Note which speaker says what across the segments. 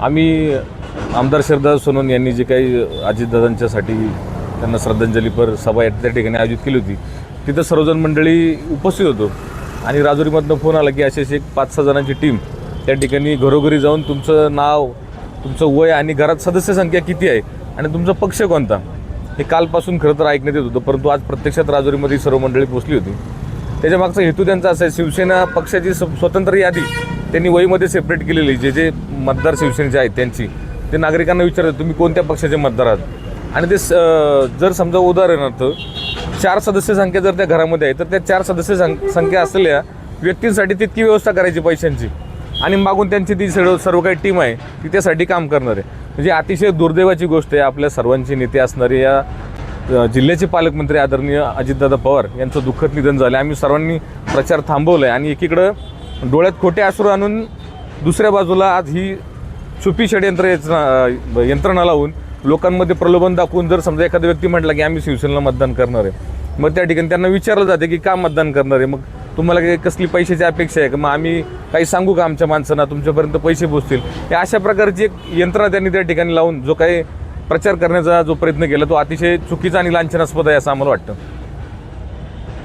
Speaker 1: आम्ही आमदार शरदा सोनवणे यांनी जे काही अजितदादांच्यासाठी त्यांना श्रद्धांजलीपर सभा या- त्या ठिकाणी आयोजित केली होती. तिथं सर्वजण मंडळी उपस्थित होतो. आणि राजुरीमधनं फोन आला की अशी अशी एक पाच सहा जणांची टीम त्या ठिकाणी घरोघरी जाऊन तुमचं नाव तुमचं वय आणि घरात सदस्य संख्या किती आहे आणि तुमचा पक्ष कोणता? हे कालपासून खरं तर ऐकण्यात येत होतं परंतु आज प्रत्यक्षात राजुरीमध्ये सर्व मंडळी पोचली होती. त्याच्या मागचा हेतू त्यांचा असा आहे शिवसेना पक्षाची स- स्वतंत्र यादी त्यांनी वहीमध्ये सेपरेट केलेली जे जे मतदार शिवसेनेचे आहेत त्यांची. ते नागरिकांना विचारतात तुम्ही कोणत्या पक्षाचे मतदार आहात? आणि ते स- जर समजा उदाहरणार्थ चार सदस्य संख्या जर त्या घरामध्ये आहे तर त्या चार सदस्य सं- संख्या असलेल्या व्यक्तींसाठी तितकी व्यवस्था करायची पैशांची. आणि मागून त्यांची ती सर्व सर्व काही टीम आहे ती त्यासाठी काम करणार आहे. म्हणजे अतिशय दुर्दैवाची गोष्ट आहे आपल्या सर्वांचे नेते असणारे या जिल्ह्याचे पालकमंत्री आदरणीय अजितदादा पवार यांचं दुःखद निधन झालं. आम्ही सर्वांनी प्रचार थांबवला आहे आणि एकीकडं डोळ्यात खोटे आसरू आणून दुसऱ्या बाजूला आज ही छुपी षडयंत्र यंत्रणा यंत्रणा लावून लोकांमध्ये प्रलोभन दाखवून जर समजा एखादा व्यक्ती म्हटला की आम्ही शिवसेनेला मतदान करणार आहे मग त्या ठिकाणी त्यांना विचारलं जाते की का मतदान करणार आहे? मग तुम्हाला काही कसली पैशाची अपेक्षा आहे का? मग आम्ही काही सांगू का आमच्या माणसांना? तुमच्यापर्यंत पैसे पोचतील. या अशा प्रकारची एक यंत्रणा त्यांनी त्या ठिकाणी लावून जो काही प्रचार करण्याचा जो प्रयत्न केला तो अतिशय चुकीचा आणि लांछनास्पद आहे असं आम्हाला वाटतं.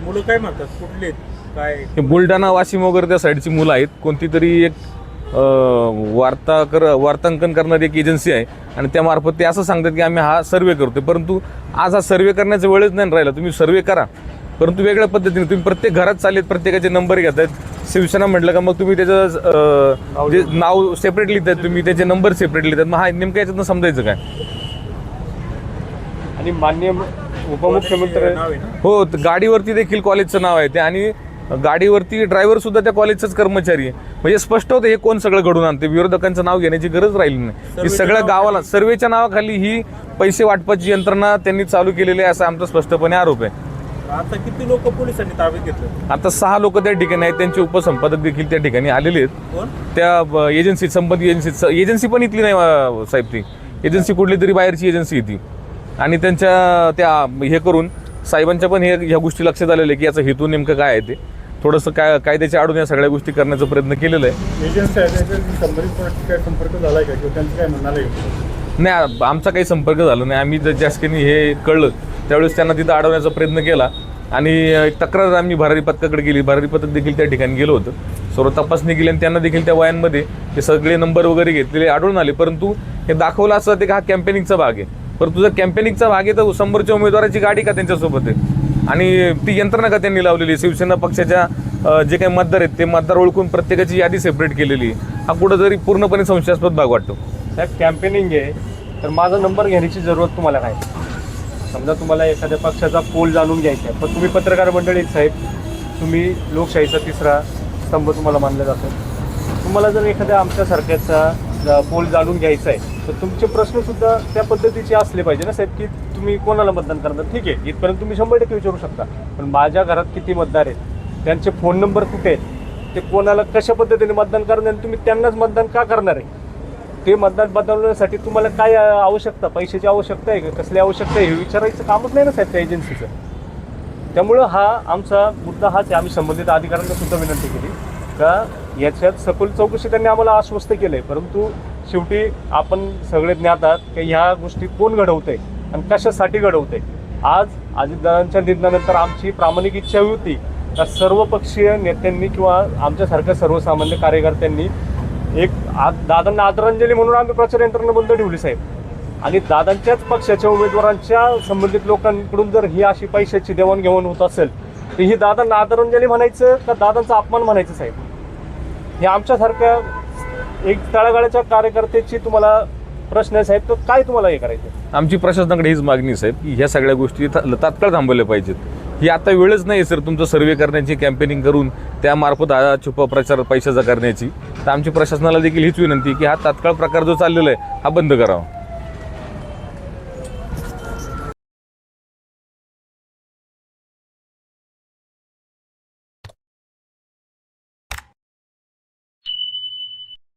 Speaker 2: मुलं काय म्हणतात? कुठले
Speaker 1: हे बुलढाणा वाशिम वगैरे त्या साईडची मुलं आहेत. कोणती तरी एक वार्ता कर वार्तांकन करणारी एक एजन्सी आहे. आणि त्यामार्फत ते असं सांगतात की आम्ही हा सर्वे करतोय. परंतु आज हा सर्वे करण्याचा वेळच नाही राहिला. तुम्ही सर्वे करा. परंतु वेगळ्या पद्धतीने तुम्ही प्रत्येक घरात चालेल प्रत्येकाचे नंबर घेत आहेत. शिवसेना म्हटलं का मग तुम्ही त्याचं जे नाव सेपरेट लिहितात तुम्ही त्याचे नंबर सेपरेट लिहितात. मग हा नेमकं याच्यातनं समजायचं काय?
Speaker 3: आणि मान्य उपमुख्यमंत्री
Speaker 1: हो गाडीवरती देखील कॉलेजचं नाव आहे ते. आणि गाडीवरती ड्रायव्हर सुद्धा त्या कॉलेजचाच कर्मचारी आहे. म्हणजे स्पष्ट होतं हे कोण सगळं घडून आणते? विरोधकांचं नाव घेण्याची गरज राहिली नाही. ही सगळ्या गावाला सर्वेच्या नावाखाली ही पैसे वाटपाची यंत्रणा त्यांनी चालू केलेली आहे असा आमचा स्पष्टपणे आरोप आहे.
Speaker 2: आता किती लोक पोलिसांनी ताब्यात घेतलं?
Speaker 1: आता सहा लोक त्या ठिकाणी आहेत त्यांचे उपसंपादक देखील त्या ठिकाणी आलेले आहेत. त्या एजन्सी संबंधित एजन्सी एजन्सी पण इथली नाही साहेब ती. एजन्सी कुठली तरी बाहेरची एजन्सी आहे ती. आणि त्यांच्या त्या हे करून साहेबांच्या पण हे ह्या गोष्टी लक्षात आलेल्या की याचा हेतू नेमकं काय आहे ते. थोडंसं काय कायद्याच्या आडून या सगळ्या गोष्टी करण्याचा प्रयत्न केलेला आहे.
Speaker 2: संपर्क काय आहे?
Speaker 1: नाही आमचा काही संपर्क झाला नाही. आम्ही जर जास्तीने हे कळलं त्यावेळेस त्यांना तिथं अडवण्याचा प्रयत्न केला. आणि एक तक्रार आम्ही भरारी पथकाकडे गेली. भरारी पथक देखील त्या ठिकाणी गेलो होतं. सर्व तपासणी केली आणि त्यांना देखील त्या वयांमध्ये हे सगळे नंबर वगैरे घेतलेले आढळून आले. परंतु हे दाखवलं असं ते हा कॅम्पेनिंगचा भाग आहे. परंतु जर कॅम्पेनिंगचा भाग आहे तर समोरच्या उमेदवाराची गाडी का त्यांच्यासोबत आहे? आणि ती यंत्रणा का त्यांनी लावलेली शिवसेना पक्षाच्या जे काही मतदार आहेत ते मतदार ओळखून प्रत्येकाची यादी सेपरेट केलेली हा कुठंतरी पूर्णपणे संशयास्पद भाग वाटतो.
Speaker 3: साहेब कॅम्पेनिंग आहे. तर माझा नंबर घेण्याची जरूरत तुम्हाला काय समजा तुम्हाला एखाद्या पक्षाचा पोल जाणून घ्यायचा आहे. पण तुम्ही पत्रकार मंडळीत साहेब. तुम्ही लोकशाहीचा तिसरा स्तंभ तुम्हाला मानला जातो. तुम्हाला जर एखाद्या आमच्यासारख्याचा पोल जाणून घ्यायचा आहे तर तुमचे प्रश्नसुद्धा त्या पद्धतीचे असले पाहिजे ना साहेब की तुम्ही कोणाला मतदान करणार? ठीक आहे. इथपर्यंत तुम्ही शंभर टक्के विचारू शकता. पण माझ्या घरात किती मतदार आहेत? त्यांचे फोन नंबर कुठे आहेत? ते कोणाला कशा पद्धतीने मतदान करणार आणि तुम्ही त्यांनाच मतदान का करणार आहे? ते मतदान बदलवण्यासाठी तुम्हाला काय आवश्यकता? पैशाची आवश्यकता आहे का? कसली आवश्यकता आहे? हे विचारायचं कामच नाही ना साहेब त्या एजन्सीचं त्यामुळं हा आमचा मुद्दा हाच आहे. आम्ही संबंधित अधिकाऱ्यांना सुद्धा विनंती केली का याच्यात सखोल चौकशी त्यांनी आम्हाला आश्वस्त केलं आहे परंतु शेवटी आपण सगळे ज्ञातात की ह्या गोष्टी कोण घडवत आहे आणि कशासाठी घडवते? आज अजितदादांच्या निधनानंतर आमची प्रामाणिक इच्छा होती का सर्वपक्षीय नेत्यांनी किंवा आमच्यासारख्या सर्वसामान्य कार्यकर्त्यांनी एक आ दादांना आदरांजली म्हणून आम्ही प्रचार यंत्रणा बंद ठेवली साहेब. आणि दादांच्याच पक्षाच्या उमेदवारांच्या संबंधित लोकांकडून जर ही अशी पैशाची देवाणघेवाण होत असेल तर ही दादांना आदरांजली म्हणायचं का दादांचा अपमान म्हणायचं साहेब? हे आमच्यासारख्या एक तळागाळाच्या कार्यकर्त्याची तुम्हाला प्रश्न आहे साहेब तर काय तुम्हाला हे करायचं
Speaker 1: आमची प्रशासनाकडे हीच मागणी आहे, साहेब की ह्या सगळ्या गोष्टी ता- तात्काळ थांबवल्या पाहिजेत. ही आता वेळच नाही सर तुमचं सर्वे करण्याची कॅम्पेनिंग करून त्यामार्फत हा छुप प्रचार पैशाचा करण्याची. तर आमची प्रशासनाला देखील हीच विनंती की हा तात्काळ प्रकार जो चाललेला आहे हा बंद करावा.